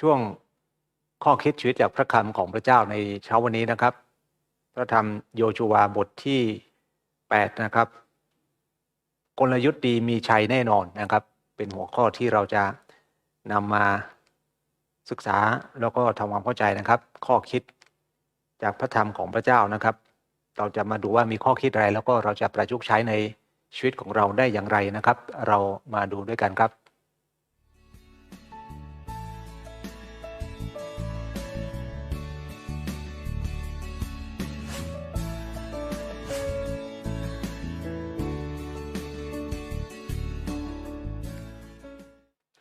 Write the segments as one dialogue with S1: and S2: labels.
S1: ช่วงข้อคิดชีวิตจากพระคำของพระเจ้าในเช้าวันนี้นะครับ พระธรรมโยชูวาบทที่8นะครับ กลยุทธ์ดีมีชัยแน่นอนนะครับ เป็นหัวข้อที่เราจะนำมาศึกษาแล้วก็ทำความเข้าใจนะครับ ข้อคิดจากพระธรรมของพระเจ้านะครับ เราจะมาดูว่ามีข้อคิดอะไร แล้วก็เราจะประยุกต์ใช้ในชีวิตของเราได้อย่างไรนะครับ เรามาดูด้วยกันครับ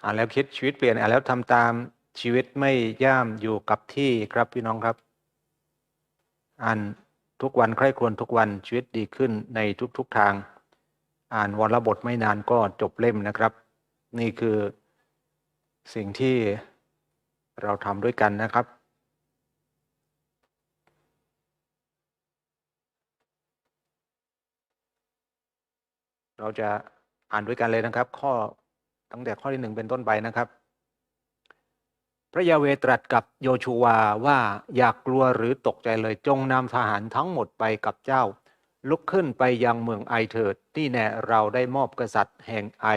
S1: อ่านแล้วคิดชีวิตเปลี่ยนอ่านแล้วทำตามชีวิตไม่ย่ามอยู่กับที่ครับพี่น้องครับ อ่านทุกวันใคร่ครวญทุกวันชีวิตดีขึ้นในทุกๆทาง อ่านวันละบทไม่นานก็จบเล่มนะครับ นี่คือสิ่งที่เราทำด้วยกันนะครับเราจะอ่านด้วยกันเลยนะครับ ข้อ ตั้งแต่ข้อที่หนึ่งเป็นต้นไปนะครับ พระยาเวตรัสกับโยชูวาว่าอย่ากกลัวหรือตกใจเลยจงนำทหารทั้งหมดไปกับเจ้า ลุกขึ้นไปยังเมืองไอเถิดที่แน่เราได้มอบกษัตริย์แห่งไอ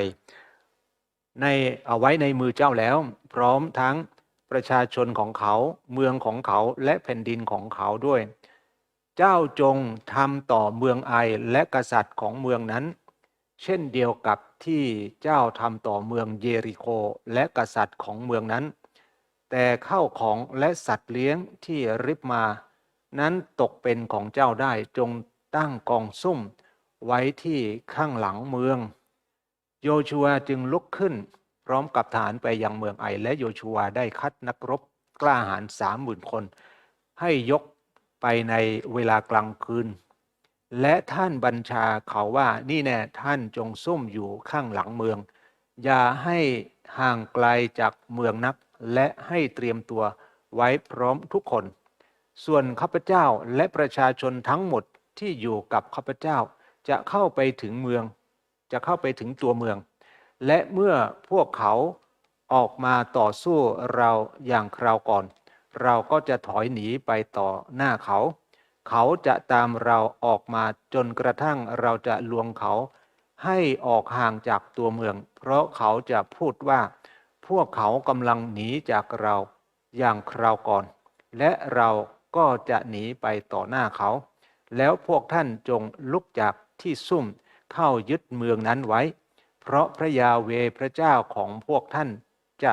S1: ในเอาไว้ในมือเจ้าแล้ว พร้อมทั้งประชาชนของเขาเมืองของเขาและแผ่นดินของเขาด้วย เจ้าจงทำต่อเมืองไอและกษัตริย์ของเมืองนั้น เช่นเดียวกับที่เจ้าทำต่อเมืองเยริโคและกษัตริย์ของเมืองนั้น แต่ข้าวของและสัตว์เลี้ยงที่ริบมา นั้นตกเป็นของเจ้าได้จงตั้งกองซุ่ม ไว้ที่ข้างหลังเมือง โยชัวจึงลุกขึ้น พร้อมกับทหารไปยังเมืองไอ และโยชัวได้คัดนักรบกล้าหาญสามหมื่นคน ให้ยกไปในเวลากลางคืน และท่านบัญชาเขาว่านี่แน่ท่านจงซุ่มอยู่ข้างหลังเมือง อย่าให้ห่างไกลจากเมืองนัก และให้เตรียมตัวไว้พร้อมทุกคน ส่วนข้าพเจ้าและประชาชนทั้งหมดที่อยู่กับข้าพเจ้าจะเข้าไปถึงเมือง จะเข้าไปถึงตัวเมือง และเมื่อพวกเขาออกมาต่อสู้เราอย่างคราวก่อน เราก็จะถอยหนีไปต่อหน้าเขา เขาจะตามเราออกมาจนกระทั่งเราจะลวงเขา ให้ออกห่างจากตัวเมือง เพราะเขาจะพูดว่า พวกเขากำลังหนีจากเราอย่างคราวก่อน และเราก็จะหนีไปต่อหน้าเขา แล้วพวกท่านจงลุกจากที่ซุ่มเข้ายึดเมืองนั้นไว้ เพราะพระยาเวพระเจ้าของพวกท่านจะ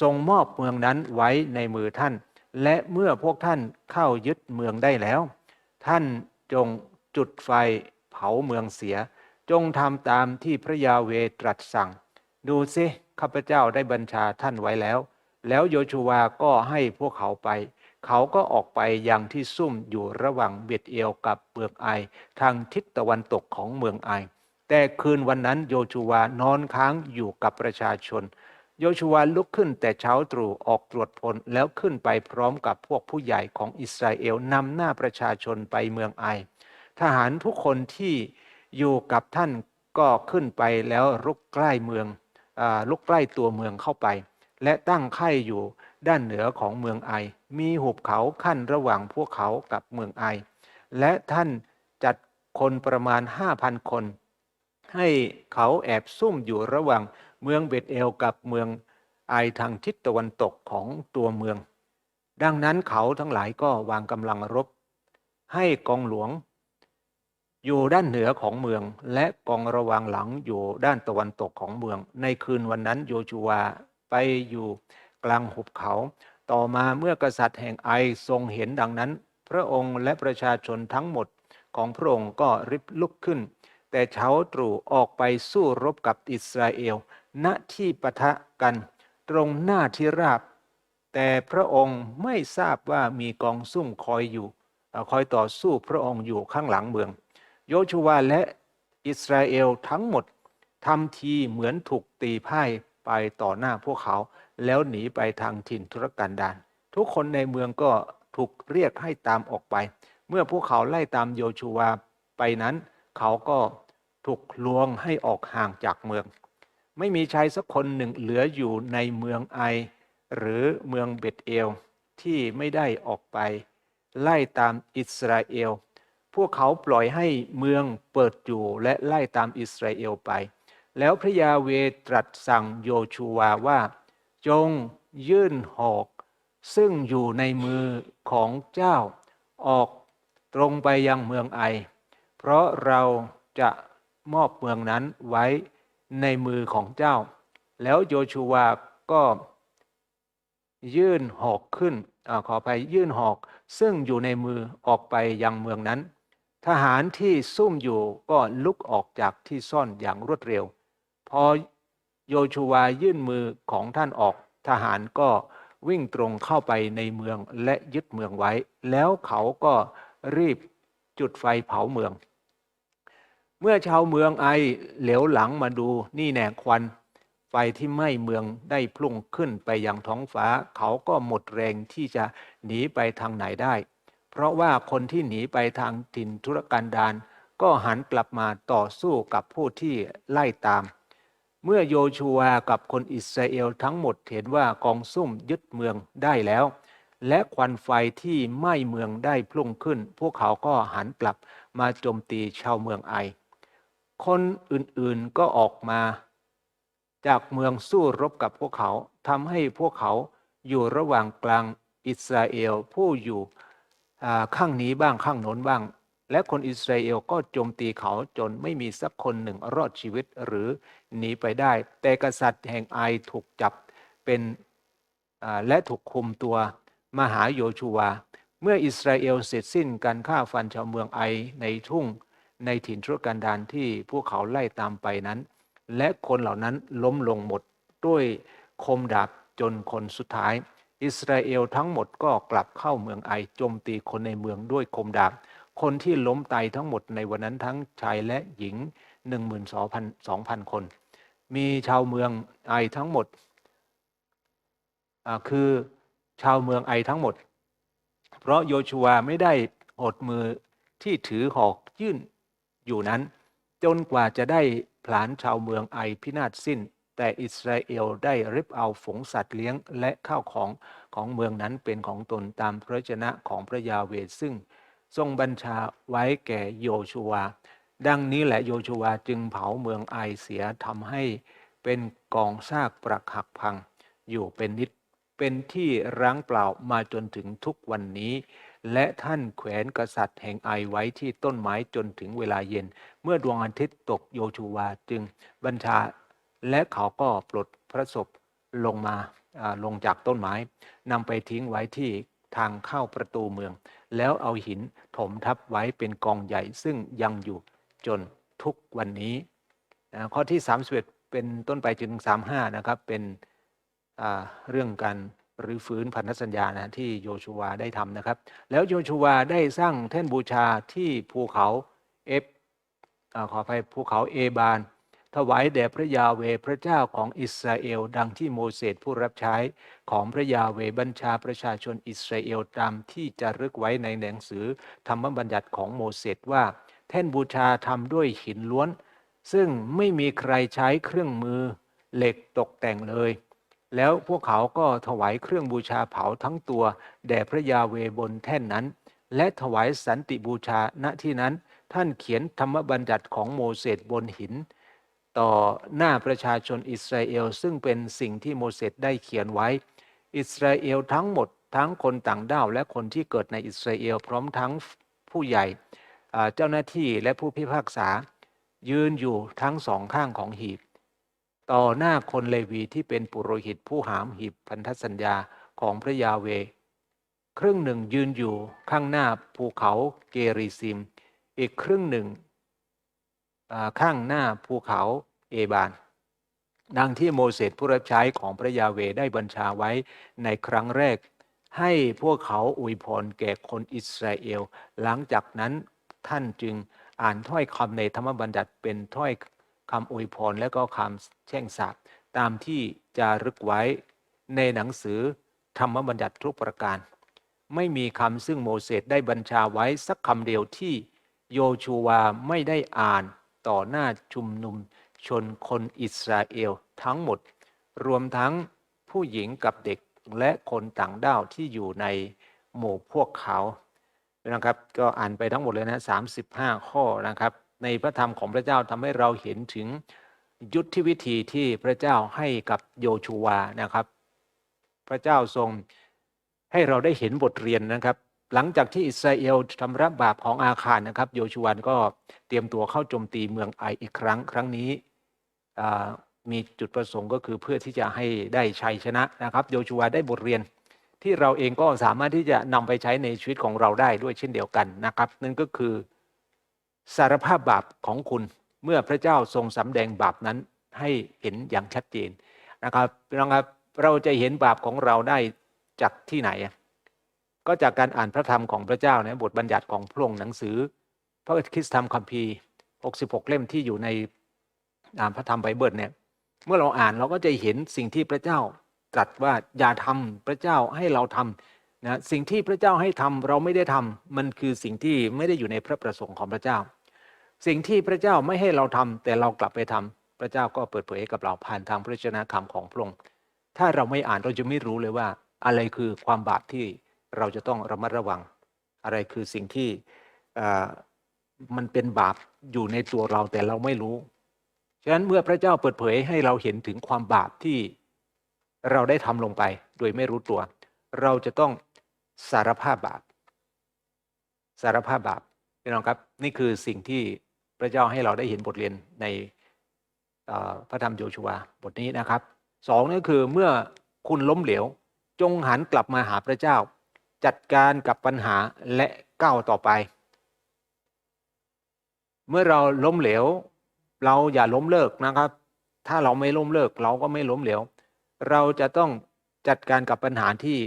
S1: ทรงมอบเมืองนั้นไว้ในมือท่าน และเมื่อพวกท่านเข้ายึดเมืองได้แล้ว ท่านจงจุดไฟเผาเมืองเสีย จงทำตามที่พระยาเวตรัสสั่ง ดูสิข้าพเจ้าได้บัญชาท่านไว้แล้ว แล้วโยชูวาก็ให้พวกเขาไป เขาก็ออกไปยังที่ซุ่มอยู่ระหว่างเบ็ดเอลกับเมืองไอ ทางทิศตะวันตกของเมืองไอ แต่คืนวันนั้นโยชูวานอนค้างอยู่กับประชาชน โยชูวาลุกขึ้นแต่เช้าตรู่ออกตรวจพลแล้วขึ้นไปพร้อมกับพวกผู้ใหญ่ของอิสราเอลนำหน้าประชาชนไปเมืองไอ ทหารทุกคนที่อยู่กับท่านก็ขึ้นไปแล้วลุกใกล้เมืองอลุกใกล้ตัวเมืองเข้าไป และตั้งค่ายอยู่ด้านเหนือของเมืองไอ มีหุบเขาขั้นระหว่างพวกเขากับเมืองไอ และท่านจัดคนประมาณห้าพันคน ให้เขาแอบซุ่มอยู่ระหว่าง เมืองเบตเอลกับเมืองไอทางทิศตะวันตกของตัวเมือง ดังนั้นเขาทั้งหลายก็วางกำลังรบ ให้กองหลวง อยู่ด้านเหนือของเมือง และกองระวังหลังอยู่ด้านตะวันตกของเมือง ในคืนวันนั้นโยชูวาไปอยู่กลางหุบเขา ต่อมาเมื่อกษัตริย์แห่งไอทรงเห็นดังนั้น พระองค์และประชาชนทั้งหมดของพระองค์ก็ริบลุกขึ้น แต่เช้าตรู่ออกไปสู้รบกับอิสราเอล ณที่ปะทะกัน ตรงหน้าที่ราบ แต่พระองค์ไม่ทราบว่ามีกองซุ่มคอยอยู่ คอยต่อสู้พระองค์อยู่ข้างหลังเมือง โยชูวาและอิสราเอลทั้งหมดทำทีเหมือนถูกตีพ่ายไปต่อหน้าพวกเขา แล้วหนีไปทางถิ่นธุรกันดารทุกคนในเมืองก็ถูกเรียกให้ตามออกไป เมื่อพวกเขาไล่ตามโยชูวาไปนั้น เขาก็ถูกลวงให้ออกห่างจากเมือง ไม่มีชายสักคนหนึ่งเหลืออยู่ในเมืองไอ หรือเมืองเบตเอลที่ไม่ได้ออกไป ไล่ตามอิสราเอล พวกเขาปล่อยให้เมืองเปิดอยู่และไล่ตามอิสราเอลไป แล้วพระยาเวตรัสสั่งโยชูวาว่า จงยื่นหอก ซึ่งอยู่ในมือของเจ้า ออกตรงไปยังเมืองไอ เพราะเราจะมอบเมืองนั้นไว้ ในมือของเจ้า แล้วโยชูวาก็ยื่นหอกขึ้นอขอไปยื่นหอก ซึ่งอยู่ในมือออกไปยังเมืองนั้น ทหารที่ซุ่มอยู่ก็ลุกออกจากที่ซ่อนอย่างรวดเร็ว พอโยชูวายื่นมือของท่านออก ทหารก็วิ่งตรงเข้าไปในเมืองและยึดเมืองไว้ แล้วเขาก็รีบจุดไฟเผาเมือง เมื่อชาวเมืองไอเหลียวหลังมาดูนี่แน่ควัน ไฟที่ไหม้เมืองได้พุ่งขึ้นไปยังท้องฟ้า เขาก็หมดแรงที่จะหนีไปทางไหนได้ เพราะว่าคนที่หนีไปทางถิ่นธุรกันดารก็หันกลับมาต่อสู้กับผู้ที่ไล่ตาม เมื่อโยชูวากับคนอิสราเอลทั้งหมดเห็นว่ากองซุ่มยึดเมืองได้แล้ว และควันไฟที่ไหม้เมืองได้พุ่งขึ้น พวกเขาก็หันกลับมาโจมตีชาวเมืองไอ คนอื่นๆก็ออกมาจากเมืองสู้รบกับพวกเขาทำให้พวกเขาอยู่ระหว่างกลางอิสราเอลผู้อยู่ข้างนี้บ้างข้างโน้นบ้าง และคนอิสราเอลก็โจมตีเขาจนไม่มีสักคนหนึ่งรอดชีวิตหรือหนีไปได้ แต่กษัตริย์แห่งไอถูกจับเป็นและถูกคุมตัวมาหาโยชูวา เมื่ออิสราเอลเสร็จสิ้นการฆ่าฟันชาวเมืองไอในทุ่ง ในถิ่นทุรกันดารที่พวกเขาไล่ตามไปนั้น และคนเหล่านั้นล้มลงหมดด้วยคมดาบจนคนสุดท้าย อิสราเอลทั้งหมดก็กลับเข้าเมืองไอโจมตีคนในเมืองด้วยคมดาบ คนที่ล้มตายทั้งหมดในวันนั้นทั้งชายและหญิง 12,000 คน มีชาวเมืองไอทั้งหมดอ่าคือชาวเมืองไอทั้งหมด เพราะโยชูวไม่ได้หดมือที่ถือหอกยื่น อยู่นั้น จนกว่าจะได้ผลาญชาวเมืองไอพินาศสิ้น แต่อิสราเอลได้ริบเอาฝูงสัตว์เลี้ยงและข้าวของของเมืองนั้นเป็นของตนตามพระชนะของพระยาเวซึ่งทรงบัญชาไว้แก่โยชูวาดังนี้แหละโยชูวาจึงเผาเมืองไอเสียทำให้เป็นกองซากปรักหักพังอยู่เป็นนิด เป็นที่ร้างเปล่ามาจนถึงทุกวันนี้ และท่านแขวนกษัตริย์แห่งไอไว้ที่ต้นไม้จนถึงเวลาเย็น เมื่อดวงอาทิตย์ตกโยชูวาจึงบัญชา และเขาก็ปลดพระศพลงมาลงจากต้นไม้นำไปทิ้งไว้ที่ทางเข้าประตูเมือง แล้วเอาหินถมทับไว้เป็นกองใหญ่ซึ่งยังอยู่จนทุกวันนี้ข้อที่ 31 เป็นต้นไปจนถึง35 นะครับ เป็นเรื่องการ หรือฟื้นพันธสัญญานะที่โยชูวาได้ทำนะครับ แล้วโยชูวาได้สร้างแท่นบูชาที่ภูเขาเอฟขออภัยภูเขาเอบาน ถวายแด่พระยาเวพระเจ้าของอิสราเอล ดังที่โมเสสผู้รับใช้ของพระยาเวบัญชาประชาชนอิสราเอลตามที่จะรึกไว้ในหนังสือธรรมบัญญัติของโมเสสว่า แท่นบูชาทำด้วยหินล้วน ซึ่งไม่มีใครใช้เครื่องมือเหล็กตกแต่งเลย แล้วพวกเขาก็ถวายเครื่องบูชาเผาทั้งตัว แด่พระยาเวบนแท่นนั้น และถวายสันติบูชาณที่นั้น ท่านเขียนธรรมบัญญัติของโมเสสบนหิน ต่อหน้าประชาชนอิสราเอล ซึ่งเป็นสิ่งที่โมเสสได้เขียนไว้ อิสราเอลทั้งหมดทั้งคนต่างด้าวและคนที่เกิดในอิสราเอลพร้อมทั้งผู้ใหญ่เจ้าหน้าที่และผู้พิพากษา ยืนอยู่ทั้งสองข้างของหีบ ต่อหน้าคนเลวีที่เป็นปุโรหิตผู้หามหีบพันธสัญญาของพระยาเว ครึ่งหนึ่งยืนอยู่ข้างหน้าภูเขาเกริซิม อีกครึ่งหนึ่งข้างหน้าภูเขาเอบาน ดังที่โมเสสผู้รับใช้ของพระยาเวได้บัญชาไว้ในครั้งแรก ให้พวกเขาอวยพรแก่คนอิสราเอล หลังจากนั้นท่านจึงอ่านถ้อยคำในธรรมบัญญัติเป็นถ้อย คำอวยพรและก็คำแช่งสาปตามที่จะรึกไว้ในหนังสือธรรมบัญญัติทุกประการ ไม่มีคำซึ่งโมเสสได้บัญชาไว้สักคำเดียวที่โยชูวาไม่ได้อ่านต่อหน้าชุมนุมชนคนอิสราเอลทั้งหมด รวมทั้งผู้หญิงกับเด็กและคนต่างด้าวที่อยู่ในหมู่พวกเขานะครับ ก็อ่านไปทั้งหมดเลยนะ 35 ข้อนะครับ ในพระธรรมของพระเจ้าทำให้เราเห็นถึงยุทธวิธีที่พระเจ้าให้กับโยชูวานะครับ พระเจ้าทรงให้เราได้เห็นบทเรียนนะครับ หลังจากที่อิสราเอลชำระบบาปของอาคารนะครับ โยชูวานก็เตรียมตัวเข้าโจมตีเมืองไออีกครั้งครั้งนี้มีจุดประสงค์ก็คือเพื่อที่จะให้ได้ชัยชนะนะครับ โยชูวาได้บทเรียนที่เราเองก็สามารถที่จะนำไปใช้ในชีวิตของเราได้ด้วยเช่นเดียวกันนะครับ นั่นก็คือ สารภาพบาปของคุณเมื่อพระเจ้าทรงสำแดงบาปนั้นให้เห็นอย่างชัดเจนนะครับน้องครับเราจะเห็นบาปของเราได้จากที่ไหน ก็จากการอ่านพระธรรมของพระเจ้านะบทบัญญัติของพระองค์หนังสือ พระคริสธรรมคัมภีร์ 66 เล่มที่อยู่ในพระธรรมไบเบิลเนี่ยเมื่อเราอ่านเราก็จะเห็นสิ่งที่พระเจ้าตรัสว่าอย่าทำพระเจ้าให้เราทำนะสิ่งที่พระเจ้าให้ทำเราไม่ได้ทำมันคือสิ่งที่ไม่ได้อยู่ในพระประสงค์ของพระเจ้า สิ่งที่พระเจ้าไม่ให้เราทำแต่เรากลับไปทำพระเจ้าก็เปิดเผยให้กับเราผ่านทางพระชนะคำของพระองค์ถ้าเราไม่อ่านเราจะไม่รู้เลยว่า อะไรคือความบาปที่เราจะต้องระมัดระวัง อะไรคือสิ่งที่มันเป็นบาปอยู่ในตัวเราแต่เราไม่รู้ฉะนั้นเมื่อพระเจ้าเปิดเผยให้เราเห็นถึงความบาปที่เราได้ทำลงไป โดยไม่รู้ตัว เราจะต้องสารภาพบาป สารภาพบาปพี่น้องครับ นี่คือสิ่งที่ พระเจ้าให้เราได้เห็นบทเรียนในพระธรรมโยชูวบทนี้นะครับสองนั่นคือเมื่อคุณล้มเหลว จงหันกลับมาหาพระเจ้า จัดการกับปัญหาและก้าวต่อไป เมื่อเราล้มเหลว เราอย่าล้มเลิกนะครับ ถ้าเราไม่ล้มเลิกเราก็ไม่ล้มเหลว เราจะต้องจัดการกับปัญหาที่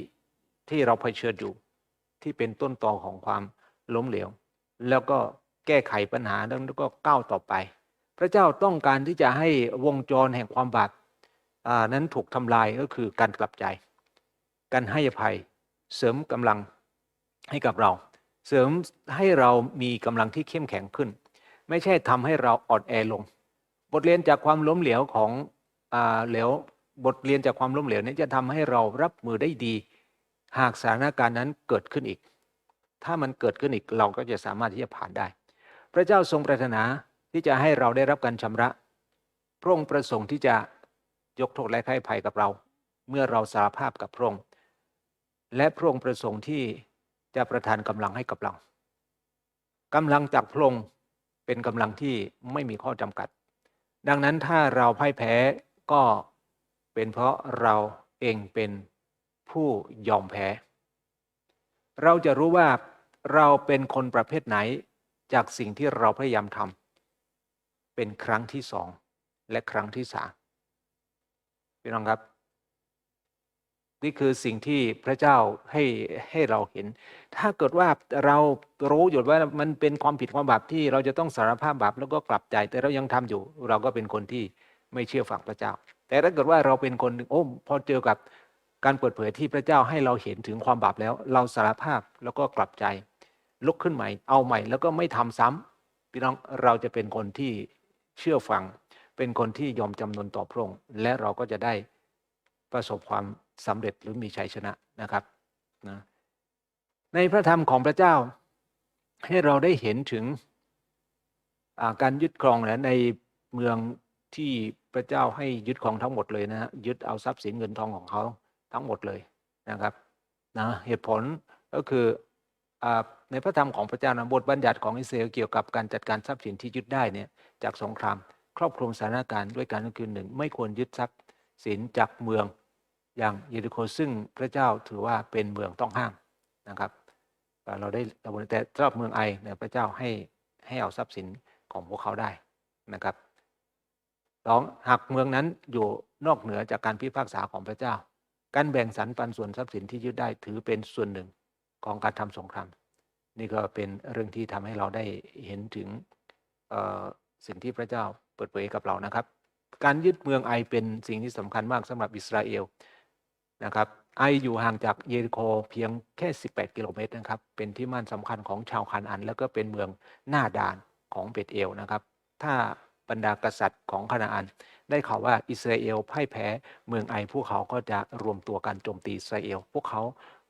S1: ที่เราเผชิญอยู่ ที่เป็นต้นตอของความล้มเหลว แล้วก็ แก้ไขปัญหาแล้วก็ก้าวต่อไป พระเจ้าต้องการที่จะให้วงจรแห่งความบาปนั้นถูกทำลายก็คือการกลับใจ การให้อภัยเสริมกำลังให้กับเรา เสริมให้เรามีกำลังที่เข้มแข็งขึ้น ไม่ใช่ทำให้เราอ่อนแอลง บทเรียนจากความล้มเหลวของเหลวบทเรียนจากความล้มเหลวนี้จะทำให้เรารับมือได้ดี หากสถานการณ์นั้นเกิดขึ้นอีก ถ้ามันเกิดขึ้นอีกเราก็จะสามารถที่จะผ่านได้ พระเจ้าทรงปรารถนาที่จะให้เราได้รับการชำระ พระองค์ประสงค์ที่จะยกโทษและให้ภัยกับเรา เมื่อเราสารภาพกับพระองค์และพระองค์ประสงค์ที่จะประทานกำลังให้กับเรากำลังจากพระองค์เป็นกำลังที่ไม่มีข้อจำกัด ดังนั้นถ้าเราพ่ายแพ้ก็เป็นเพราะเราเองเป็นผู้ยอมแพ้ เราจะรู้ว่าเราเป็นคนประเภทไหน จากสิ่งที่เราพยายามทำเป็นครั้งที่สองและครั้งที่สามพี่น้องครับ นี่คือสิ่งที่พระเจ้าให้ให้เราเห็น ถ้าเกิดว่าเรารู้อยู่ว่ามันเป็นความผิดความบาปที่เราจะต้องสารภาพบาปแล้วก็กลับใจ แต่เรายังทำอยู่ เราก็เป็นคนที่ไม่เชื่อฟังพระเจ้า แต่ถ้าเกิดว่าเราเป็นคนโอ้พอเจอกับการเปิดเผยที่พระเจ้าให้เราเห็นถึงความบาปแล้ว เราสารภาพแล้วก็กลับใจ ลุกขึ้นใหม่ เอาใหม่แล้วก็ไม่ทำซ้ำพี่น้องเราจะเป็นคนที่เชื่อฟัง เป็นคนที่ยอมจำนนต่อพระองค์และเราก็จะได้ประสบความสำเร็จหรือมีชัยชนะนะครับนะในพระธรรมของพระเจ้าให้เราได้เห็นถึงาการยึดครองนะในเมืองที่พระเจ้าให้ยึดครองทั้งหมดเลยนะฮะยึดเอาทรัพย์สินเงินทองของเขาทั้งหมดเลยนะครับนะเหตุผลก็คือ ในพระธรรมของพระเจ้านะบทบัญญัติของอิสราเอลเกี่ยวกับการจัดการทรัพย์สินที่ยึดได้เนี่ยจากสงคราม ครอบคลุมสถานการณ์ด้วยการก็คือหนึ่งไม่ควรยึดทรัพย์สินจากเมืองอย่างเยริโคซึ่งพระเจ้าถือว่าเป็นเมืองต้องห้ามนะครับเราได้เราแต่สำหรับเมืองไอเนี่ยพระเจ้าให้ให้เอาทรัพย์สินของพวกเขาได้นะครับสองหากเมืองนั้นอยู่นอกเหนือจากการพิพากษาของพระเจ้า การแบ่งสรรปันส่วนทรัพย์สินที่ยึดได้ถือเป็นส่วนหนึ่ง ของการทำสงคราม นี่ก็เป็นเรื่องที่ทำให้เราได้เห็นถึงสิ่งที่พระเจ้าเปิดเผยกับเรานะครับ การยึดเมืองไอเป็นสิ่งที่สำคัญมากสำหรับอิสราเอลนะครับไออยู่ห่างจากเยริโคเพียงแค่ 18 กิโลเมตรนะครับ เป็นที่มั่นสำคัญของชาวคานอัน แล้วก็เป็นเมืองหน้าด่านของเบตเอลนะครับ ถ้าบรรดากษัตริย์ของคานาอัน ได้ข่าวว่าอิสราเอลพ่ายแพ้เมืองไอพวกเขาก็จะรวมตัวกันโจมตีอิสราเอล พวกเขา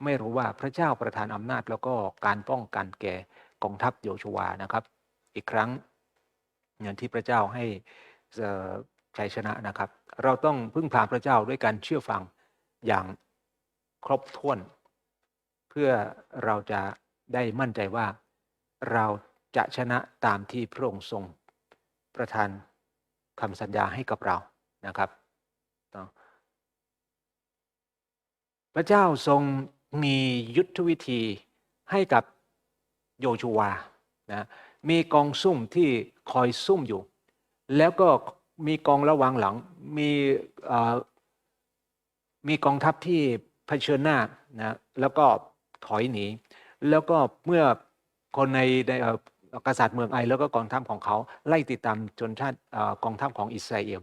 S1: ไม่รู้ว่าพระเจ้าประทานอำนาจแล้วก็การป้องกันแก่กองทัพโยชวานะครับ อีกครั้งอย่างที่พระเจ้าให้ชัยชนะนะครับ เราต้องพึ่งพาพระเจ้าด้วยการเชื่อฟังอย่างครบถ้วน เพื่อเราจะได้มั่นใจว่าเราจะชนะตามที่พระองค์ทรงประทานคำสัญญาให้กับเรานะครับพระเจ้าทรง มียุทธวิธีให้กับโยชูวานะมีกองซุ่มที่คอยซุ่มอยู่ แล้วก็มีกองระวังหลัง มีมีกองทัพที่เผชิญหน้านะแล้วก็ถอยหนี แล้วก็เมื่อคนในในกษัตริย์เมืองไอแล้วก็กองทัพของเขาไล่ติดตามชนชาติกองทัพของอิสราเอล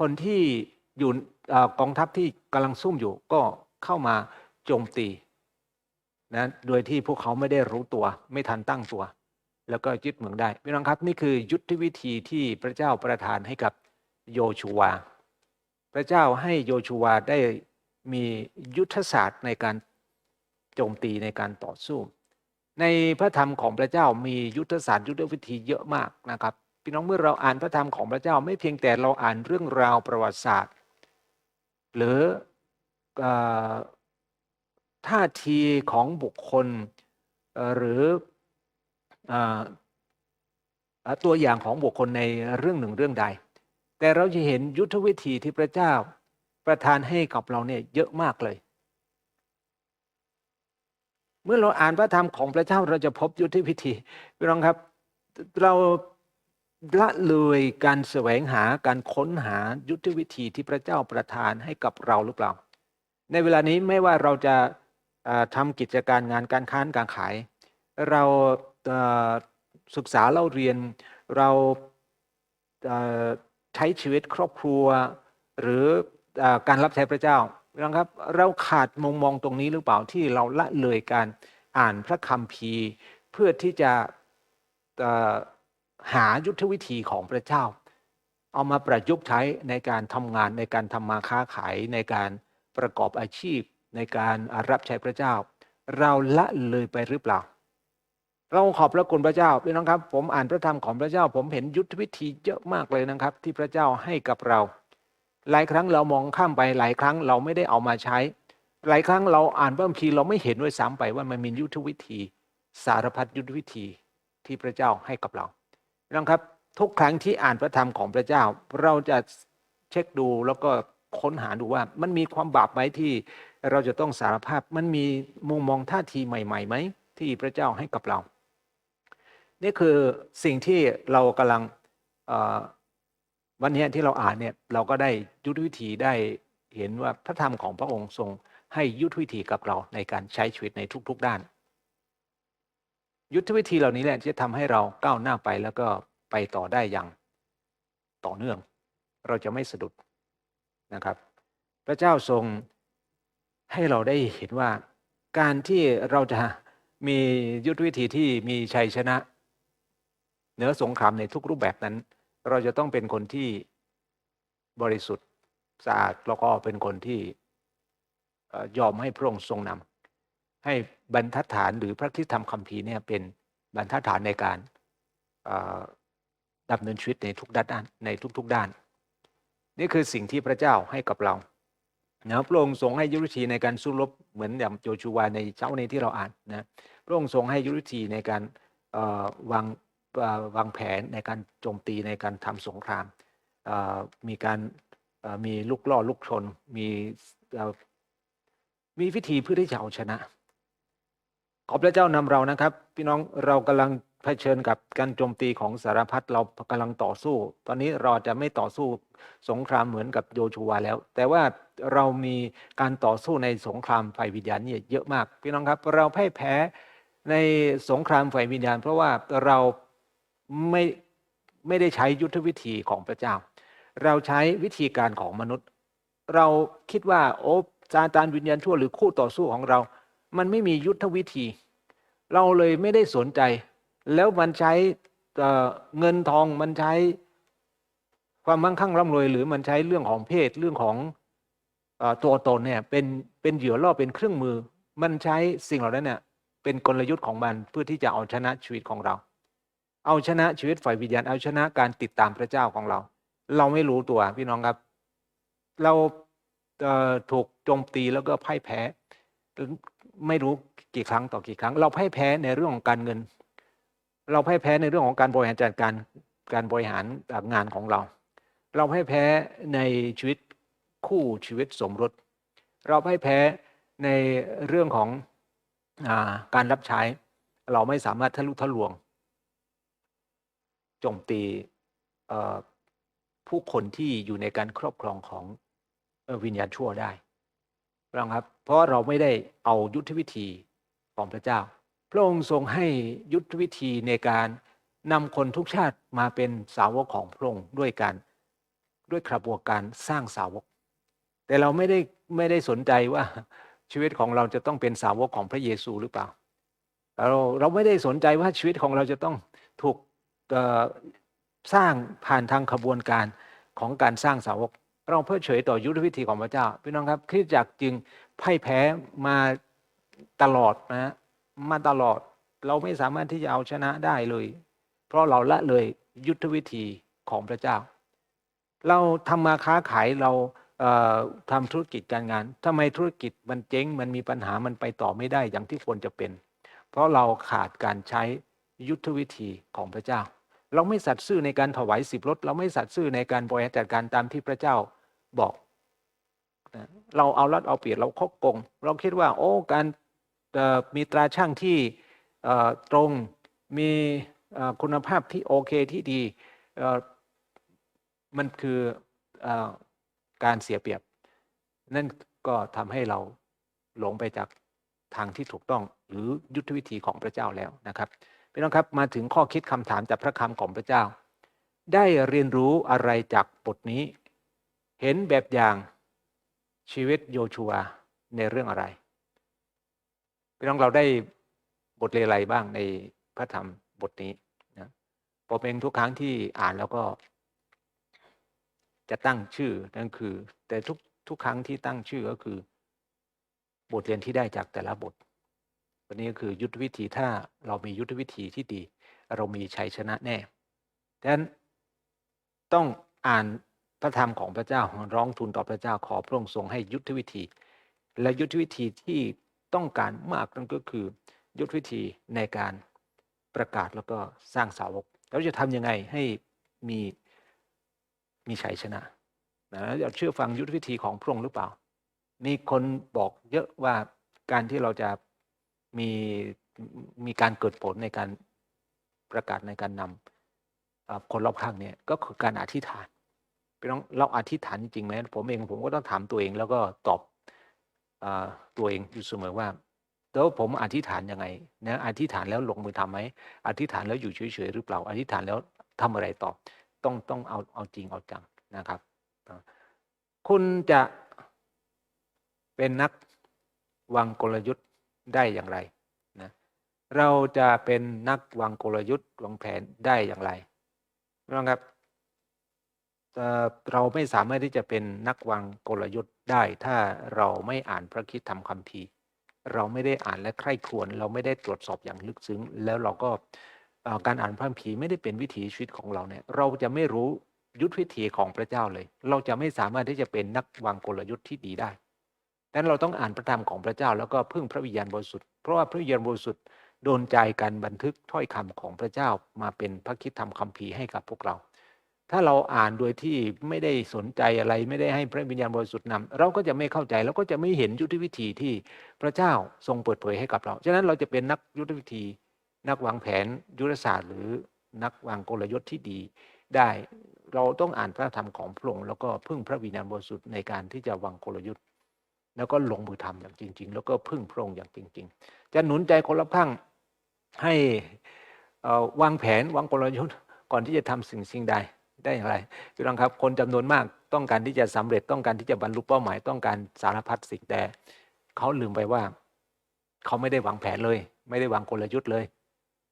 S1: คนที่อยู่กองทัพที่กำลังซุ่มอยู่ก็เข้ามา โจมตีนะโดยที่พวกเขาไม่ได้รู้ตัว ไม่ทันตั้งตัว แล้วก็ยึดเมืองได้พี่น้องครับ นี่คือยุทธวิธีที่พระเจ้าประทานให้กับโยชูวา พระเจ้าให้โยชูวาได้มียุทธศาสตร์ในการโจมตีในการต่อสู้ ในพระธรรมของพระเจ้ามียุทธศาสตร์ยุทธวิธีเยอะมากนะครับพี่น้องเมื่อเราอ่านพระธรรมของพระเจ้าไม่เพียงแต่เราอ่านเรื่องราวประวัติศาสตร์ หรือเออ ท่าทีของบุคคลหรืออตัวอย่างของบุคคลในเรื่องหนึ่งเรื่องใด แต่เราจะเห็นยุทธวิธีที่พระเจ้าประทานให้กับเราเนี่ยเยอะมากเลย เมื่อเราอ่านพระธรรมของพระเจ้าเราจะพบยุทธวิธีพี่น้องครับ เราละเลยการแสวงหาการค้นหายุทธวิธีที่พระเจ้าประทานให้กับเราหรือเปล่า ในเวลานี้ไม่ว่าเราจะ ทำกิจการงานการค้านการขาย เราศึกษาเล่าเรียนเราใช้ชีวิตครอบครัว หรือการรับใช้พระเจ้าน้องครับเราขาดมุมมองตรงนี้หรือเปล่าที่เราละเลยการอ่านพระคัมภีร์ เพื่อที่จะหายุทธวิธีของพระเจ้า เอามาประยุกต์ใช้ในการทำงานในการทำมาค้าขายในการประกอบอาชีพ ในการรับใช้พระเจ้า เราละเลยไปหรือเปล่า เราขอบพระคุณพระเจ้าพี่น้องครับ ผมอ่านพระธรรมของพระเจ้า ผมเห็นยุทธวิธีเยอะมากเลยนะครับ ที่พระเจ้าให้กับเรา หลายครั้งเรามองข้ามไปหลายครั้งเราไม่ได้เอามาใช้ หลายครั้งเราอ่านพระคัมภีร์เราไม่เห็นด้วยซ้ำไปว่ามันมียุทธวิธี สารพัดยุทธวิธีที่พระเจ้าให้กับเราพี่น้องครับทุกครั้งที่อ่านพระธรรมของพระเจ้า เราจะเช็คดูแล้วก็ค้นหาดูว่ามันมีความบาปไหมที่ เราจะต้องสารภาพมันมีมุมมองท่าทีใหม่ๆไหมที่พระเจ้าให้กับเรา นี่คือสิ่งที่เรากำลังวันนี้ที่เราอ่านเนี่ยเราก็ได้ยุทธวิธีได้เห็นว่าพระธรรมของพระองค์ทรงให้ยุทธวิธีกับเราในการใช้ชีวิตในทุก ๆ ด้าน ยุทธวิธีเหล่านี้แหละที่จะทำให้เราก้าวหน้าไปแล้วก็ไปต่อได้อย่างต่อเนื่อง เราจะไม่สะดุดนะครับ พระเจ้าทรง ให้เราได้เห็นว่าการที่เราจะมียุทธวิธีที่มีชัยชนะเหนือสงครามในทุกรูปแบบนั้น เราจะต้องเป็นคนที่บริสุทธิ์สะอาดแล้วก็เป็นคนที่ยอมให้พระองค์ทรงนำให้บรรทัดฐานหรือพระคริสตธรรมคัมภีร์เนี่ยเป็นบรรทัดฐานในการดำเนินชีวิตในทุกด้านในทุก ๆด้าน นี่คือสิ่งที่พระเจ้าให้กับเรา นะพระองค์ทรงให้ยุทธวิธีในการสู้รบเหมือนอย่างโจชูวาในเช้านี้ที่เราอ่านนะพระองค์ทรงให้ยุทธวิธีในการวางวางแผนในการโจมตีในการทำสงคราม มีการมีลูกล่อลูกชน มีมีวิธีเพื่อที่จะเอาชนะ ขอพระเจ้านำเรานะครับ พี่น้องเรากำลัง เผชิญกับการโจมตีของสารพัดเรากำลังต่อสู้ ตอนนี้เราจะไม่ต่อสู้สงครามเหมือนกับโยชูวาแล้ว แต่ว่าเรามีการต่อสู้ในสงครามฝ่ายวิญญาณเนี่ยเยอะมากพี่น้องครับ เราพ่ายแพ้ในสงครามฝ่ายวิญญาณ เพราะว่าเราไม่ไม่ได้ใช้ยุทธวิธีของพระเจ้า เราใช้วิธีการของมนุษย์ เราคิดว่าโอ้ซาตานวิญญาณชั่วหรือคู่ต่อสู้ของเรา มันไม่มียุทธวิธี เราเลยไม่ได้สนใจ แล้วมันใช้เเงินทองมันใช้ความมั่งคั่งร่ำรวย หรือมันใช้เรื่องของเพศเรื่องของอตัวตนเนี่ยเป็นเป็นเหยื่อล่อเป็นเครื่องมือ มันใช้สิ่งเหล่านั้นเนี่ยเป็นกลยุทธ์ของมันเพื่อที่จะเอาชนะชีวิตของเรา เอาชนะชีวิตฝ่ายวิญญาณเอาชนะการติดตามพระเจ้าของเรา เราไม่รู้ตัวพี่น้องครับ เราเถูกโจมตีแล้วก็พ่ายแพ้ ไม่รู้กี่ครั้งต่อกี่ครั้ง เราพ่ายแพ้ในเรื่องของการเงิน เราพ่ายแพ้ในเรื่องของการบริหารจัดการการบริหารงานของเรา เราพ่ายแพ้ในชีวิตคู่ชีวิตสมรส เราพ่ายแพ้ในเรื่องของอการรับใช้ เราไม่สามารถทะลุทะลวงโจมตีผู้คนที่อยู่ในการครอบครองของวิญญาณชั่วได้นะครับ เพราะเราไม่ได้เอายุทธวิธีของพระเจ้า พระองค์ทรงให้ยุทธวิธีในการนำคนทุกชาติมาเป็นสาวกของพระองค์ด้วยการด้วยกระบวนการสร้างสาวก แต่เราไม่ได้ไม่ได้สนใจว่าชีวิตของเราจะต้องเป็นสาวกของพระเยซูหรือเปล่า เราเราไม่ได้สนใจว่าชีวิตของเราจะต้องถูกสร้างผ่านทางขบวนการของการสร้างสาวก เราเพื่อเฉยต่อยุทธวิธีของพระเจ้าพี่น้องครับคริสตจักรจึงพ่ายแพ้มาตลอดนะฮะ มาตลอด เราไม่สามารถที่จะเอาชนะได้เลย เพราะเราละเลยยุทธวิธีของพระเจ้า เราทำมาค้าขายเราเทำธุรกิจการงานทำไมธุรกิจมันเจ๊งมันมีปัญหามันไปต่อไม่ได้อย่างที่ควรจะเป็น เพราะเราขาดการใช้ยุทธวิธีของพระเจ้า เราไม่สัตย์ซื่อในการถวายสิบรถเราไม่สัตย์ซื่อในการบริหารจัดการตามที่พระเจ้าบอก เราเอารัดเอาเปรียบเราคกกง เราคิดว่า โอ้การ มีตราช่างที่ตรงมีคุณภาพที่โอเคที่ดีมันคือเออการเสียเปรียบ นั่นก็ทำให้เราหลงไปจากทางที่ถูกต้องหรือยุทธวิธีของพระเจ้าแล้วนะครับพี่น้องครับมาถึงข้อคิดคำถามจากพระคำของพระเจ้า ได้เรียนรู้อะไรจากบทนี้ เห็นแบบอย่างชีวิตโยชัวในเรื่องอะไร พี่น้องเราได้บทเรียนอะไรบ้างในพระธรรมบทนี้นะผมเองทุกครั้งที่อ่านแล้วก็ จะตั้งชื่อนั่นคือ แต่ทุกทุกครั้งที่ตั้งชื่อก็คือ บทเรียนที่ได้จากแต่ละบท วันนี้ก็คือยุทธวิธีถ้าเรามียุทธวิธีที่ดี เรามีชัยชนะแน่ดังนั้นต้องอ่านพระธรรมของพระเจ้าร้องทูลต่อพระเจ้าขอพระองค์ทรงให้ยุทธวิธี และยุทธวิธีที่ ต้องการมากนั่นก็คือยุทธวิธีในการประกาศแล้วก็สร้างสาวกเราจะทำยังไงให้มีมีชัยชนะนะเราเชื่อฟังยุทธวิธีของพระองค์หรือเปล่า มีคนบอกเยอะว่าการที่เราจะมีมีการเกิดผลในการประกาศในการนำคนรอบข้างเนี่ยก็คือการอธิษฐานพี่น้องเราอธิษฐานจริงไหมผมเองผมก็ต้องถามตัวเองแล้วก็ตอบ ตัวเองอยู่เสมอว่า แล้วผมอธิษฐานยังไงนะอธิษฐานแล้วลงมือทำไหมอธิษฐานแล้วอยู่เฉยๆหรือเปล่า อธิษฐานแล้วทำอะไรต่อ ต้องต้องเอาเอาจริงเอาจังนะครับ คุณจะเป็นนักวางกลยุทธ์ได้อย่างไรนะเราจะเป็นนักวางกลยุทธ์วางแผนได้อย่างไรนะครับ เราไม่สามารถที่จะเป็นนักวางกลยุทธ์ได้ ถ้าเราไม่อ่านพระคิดธรรมคัมภีร์ เราไม่ได้อ่านและใคร่ครวญเราไม่ได้ตรวจสอบอย่างลึกซึ้ง แล้วเราก็การอ่านพระคัมภีร์ไม่ได้เป็นวิถีชีวิตของเราเนี่ยเราจะไม่รู้ยุทธวิธีของพระเจ้าเลย เราจะไม่สามารถที่จะเป็นนักวางกลยุทธ์ที่ดีได้ดังนั้นเราต้องอ่านพระธรรมของพระเจ้า แล้วก็พึ่งพระวิญญาณบริสุทธิ์เพราะว่าพระวิญญาณบริสุทธิ์โดนใจการบันทึกถ้อยคำของพระเจ้ามาเป็นพระคิดธรรมคัมภีร์ให้กับพวกเรา ถ้าเราอ่านโดยที่ไม่ได้สนใจอะไร ไม่ได้ให้พระวิญญาณบริสุทธิ์นำเราก็จะไม่เข้าใจแล้วก็จะไม่เห็นยุทธวิธีที่พระเจ้าทรงเปิดเผยให้กับเราฉะนั้นเราจะเป็นนักยุทธวิธี นักวางแผนยุทธศาสตร์ หรือนักวางกลยุทธ์ที่ดี ได้เราต้องอ่านพระธรรมของพระองค์แล้วก็พึ่งพระวิญญาณบริสุทธิ์ในการที่จะวางกลยุทธ์ แล้วก็ลงมือทำอย่างจริง ๆ แล้วก็พึ่งพระองค์อย่างจริง ๆ จะหนุนใจคนรอบข้างให้อ่อวางแผนวางกลยุทธ์ก่อนที่จะทำสิ่งสิ่งใด ได้อย่างไรพี่น้องครับคนจำนวนมากต้องการที่จะสำเร็จต้องการที่จะบรรลุเป้าหมายต้องการสารพัดสิ่งแต่เขาลืมไปว่า เขาไม่ได้วางแผนเลย ไม่ได้วางกลยุทธ์เลย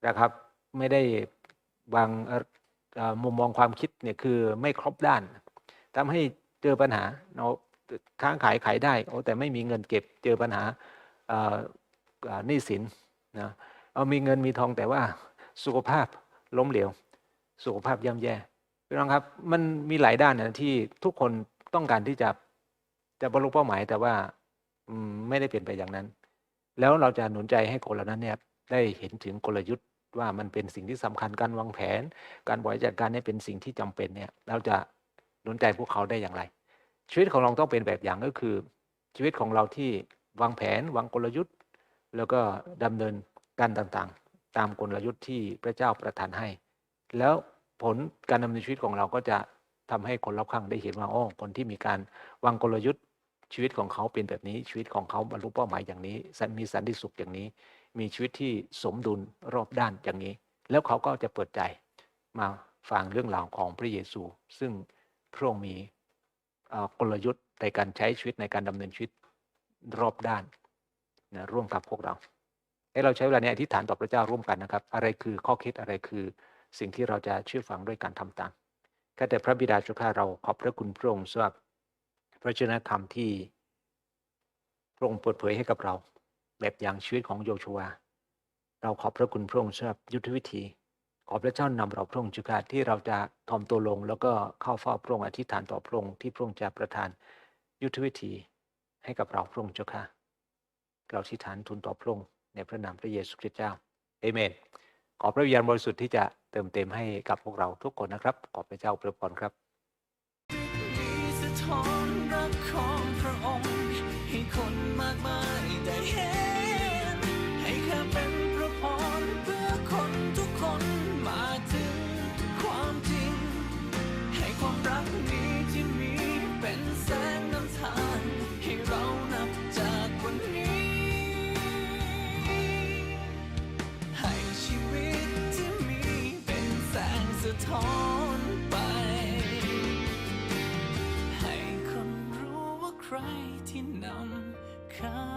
S1: นะครับ ไม่ได้วางมุมมองความคิดเนี่ยคือไม่ครบด้านทำให้เจอปัญหาเนาะค้าขายขายได้โอ้แต่ไม่มีเงินเก็บเจอปัญหาหนี้สินนะเอามีเงินมีทองแต่ว่าสุขภาพล้มเหลว สุขภาพย่ำแย่ พี่น้องครับมันมีหลายด้านนะที่ทุกคนต้องการที่จะจะบรรลุเป้าหมายแต่ว่าไม่ได้เป็นไปอย่างนั้น แล้วเราจะหนุนใจให้คนเหล่านั้นเนี่ยได้เห็นถึงกลยุทธ์ว่ามันเป็นสิ่งที่สำคัญการวางแผน การบริหารจัดการเนี่ยเป็นสิ่งที่จำเป็นเนี่ยเราจะหนุนใจพวกเขาได้อย่างไร ชีวิตของเราต้องเป็นแบบอย่างก็คือ ชีวิตของเราที่วางแผนวางกลยุทธ์ แล้วก็ดำเนินการต่างๆ ตามกลยุทธ์ที่พระเจ้าประทานให้ แล้ว ผลการดำเนินชีวิตของเราก็จะทำให้คนรอบข้างได้เห็นว่าอ๋อคนที่มีการวางกลยุทธ์ชีวิตของเขาเป็นแบบนี้ชีวิตของเขาบรรลุเป้าหมายอย่างนี้มีสันติสุขอย่างนี้ มีชีวิตที่สมดุลรอบด้านอย่างนี้ แล้วเขาก็จะเปิดใจมาฟังเรื่องราวของพระเยซู ซึ่งพระองค์มีกลยุทธ์ในการใช้ชีวิตในการดำเนินชีวิตรอบด้านนะร่วมกับพวกเราให้เราใช้เวลาในอธิษฐานต่อพระเจ้าร่วมกันนะครับ อะไรคือข้อคิดอะไรคือ สิ่งที่เราจะเชื่อฟังด้วยการทำตามข้าแต่พระบิดาเจ้าข้าเราขอบพระคุณพระองค์สำหรับพระชนะคำที่พระองค์เปิดเผยให้กับเรา แบบอย่างชีวิตของโยชัว เราขอบพระคุณพระองค์สำหรับยุทธวิธี ขอพระเจ้านำเราพระองค์จุกาที่เราจะทอมตัวลง แล้วก็เข้าเฝ้าพระองค์อธิษฐานต่อพระองค์ที่พระองค์จะประทานยุทธวิธีให้กับเราพระองค์เจ้าค่ะ เราอธิษฐานทูลต่อพระองค์ในพระนามพระเยซูคริสต์เจ้า เอเมน ขอพระวิญญาณบริสุทธิ์ที่จะ เติมเต็มให้กับพวกเราทุกคนนะครับ ขอพระเจ้าประพรครับ
S2: อนไป ให้คนรู้ว่าใครที่นำข้า